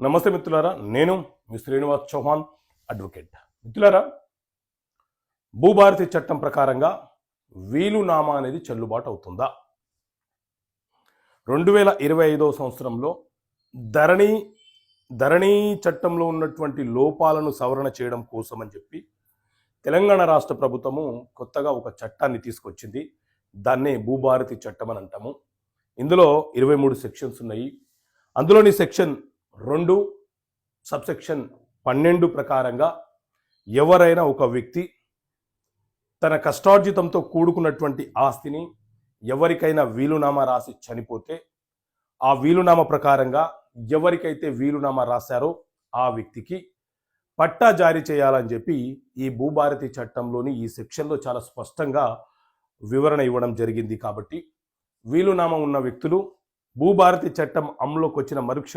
నమస్తే మిత్రులారా నేను మీ శ్రీనివాస్ చౌహాన్ అడ్వకేట్. మిత్రులారా భూభారతి చట్టం ప్రకారంగా వీలునామా అనేది చెల్లుబాటు అవుతుందా? రెండు వేల ఇరవై ఐదవ సంవత్సరంలో ధరణి ధరణి చట్టంలో ఉన్నటువంటి లోపాలను సవరణ చేయడం కోసం అని చెప్పి తెలంగాణ రాష్ట్ర ప్రభుత్వము కొత్తగా ఒక చట్టాన్ని తీసుకొచ్చింది. దాన్నే భూభారతి చట్టం అని అంటాము. ఇందులో ఇరవై మూడు సెక్షన్స్ ఉన్నాయి. అందులోని సెక్షన్ రెండు సబ్సెక్షన్ పన్నెండు ప్రకారంగా ఎవరైనా ఒక వ్యక్తి తన కష్టార్జితంతో కూడుకున్నటువంటి ఆస్తిని ఎవరికైనా వీలునామా రాసి చనిపోతే ఆ వీలునామా ప్రకారంగా ఎవరికైతే వీలునామా రాశారో ఆ వ్యక్తికి పట్టా జారీ చేయాలని చెప్పి ఈ భూభారతి చట్టంలోని ఈ సెక్షన్లో చాలా స్పష్టంగా వివరణ ఇవ్వడం జరిగింది కాబట్టి వీలునామా ఉన్న వ్యక్తులు భూభారతి చట్టం అమలులోకి వచ్చిన మరుక్ష